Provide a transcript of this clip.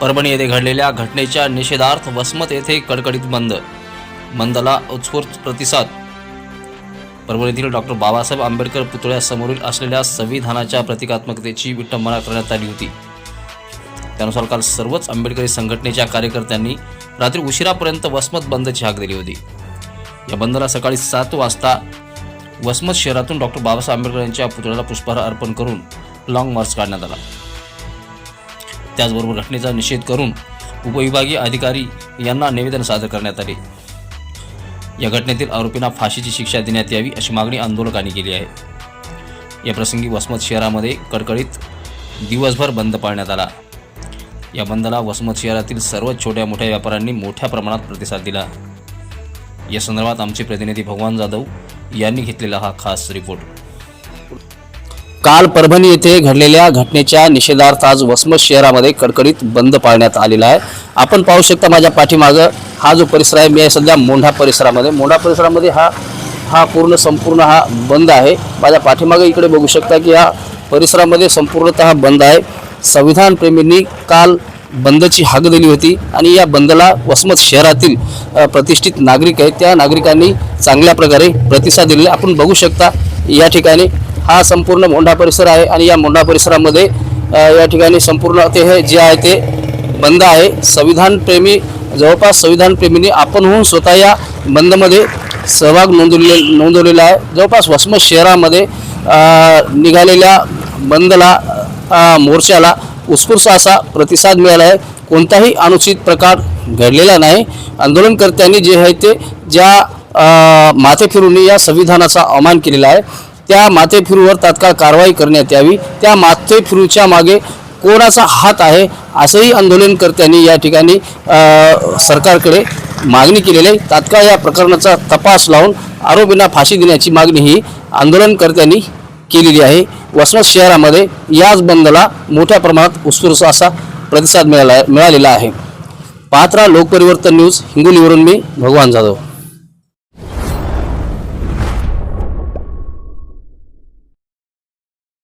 परभणी येथे घडलेल्या घटनेच्या निषेधार्थ वसमत येथे कडकडीत बंद. बंदला उत्स्फूर्त प्रतिसाद. परभणीतील डॉक्टर बाबासाहेब आंबेडकर पुतळ्यासमोरील असलेल्या संविधानाच्या प्रतिकात्मकतेची विटंबना करण्यात आली होती. त्यानुसार काल सर्वच आंबेडकरी संघटनेच्या कार्यकर्त्यांनी रात्री उशिरापर्यंत वसमत बंदची हाक दिली होती. या बंदला सकाळी सात वाजता वसमत शहरातून डॉक्टर बाबासाहेब आंबेडकर यांच्या पुतळ्याला पुष्पहार अर्पण करून लाँग मार्च काढण्यात आला. त्याचबरोबर घटनेचा निषेध करून उपविभागीय अधिकारी यांना निवेदन सादर करण्यात आले. या घटनेतील आरोपींना फाशीची शिक्षा देण्यात यावी अशी मागणी आंदोलकांनी केली आहे. या प्रसंगी वसमत शहरामध्ये कडकडीत दिवसभर बंद पाळण्यात आला. या बंदला वसमत शहरातील सर्व छोट्या मोठ्या व्यापाऱ्यांनी मोठ्या प्रमाणात प्रतिसाद दिला. या संदर्भात आमचे प्रतिनिधी भगवान जाधव यांनी घेतलेला हा खास रिपोर्ट. काल परभणी येथे घडलेल्या घटनेच्या निषेधार्थ आज वसमत शहरामध्ये कडकडीत बंद पाळण्यात आलेला आहे. आपण पाहू शकता माझ्या पाठीमागं हा जो परिसर आहे मी आहे सध्या मोंढा परिसरामध्ये. मोंढा परिसरामध्ये हा हा पूर्ण संपूर्ण हा बंद आहे. माझ्या पाठीमागं इकडे बघू शकता की हा परिसरामध्ये संपूर्णतः बंद आहे. संविधानप्रेमींनी काल बंदची हाक दिली होती आणि या बंदला वसमत शहरातील प्रतिष्ठित नागरिक आहेत. त्या नागरिकांनी चांगल्या प्रकारे प्रतिसाद दिलेला आपण बघू शकता या ठिकाणी हा संपूर्ण मोंढा परिसर आहे आणि या मोंढा परिसरामध्ये या ठिकाणी संपूर्ण ते हे जे आहे ते बंद आहे. संविधानप्रेमी जवळपास संविधानप्रेमींनी आपणहून स्वतः या बंदमध्ये सहभाग नोंदवले नोंदवलेला आहे. जवळपास वसमत शहरामध्ये निघालेल्या बंदला मोर्चाला उत्स्फूर्त असा प्रतिसाद मिळाला आहे. कोणताही अनुचित प्रकार घडलेला नाही. आंदोलनकर्त्यांनी जे आहे ते ज्या माथेफिरूंनी माथे या संविधानाचा अवमान केलेला आहे त्या माथेफिरूवर तात्काळ कारवाई करण्यात यावी. त्या माथेफिरूच्या मागे कोणाचा हात आहे असंही आंदोलनकर्त्यांनी या ठिकाणी सरकारकडे मागणी केलेली आहे. तात्काळ या प्रकरणाचा तपास लावून आरोपींना फाशी देण्याची मागणी ही आंदोलनकर्त्यांनी केलेली आहे. वसमत शहरामध्ये याच बंदला मोठ्या प्रमाणात उत्स्फूर्त असा प्रतिसाद मिळाला मिळालेला आहे. पात्रा लोकपरिवर्तन न्यूज हिंगोलीवरून मी भगवान जाधव.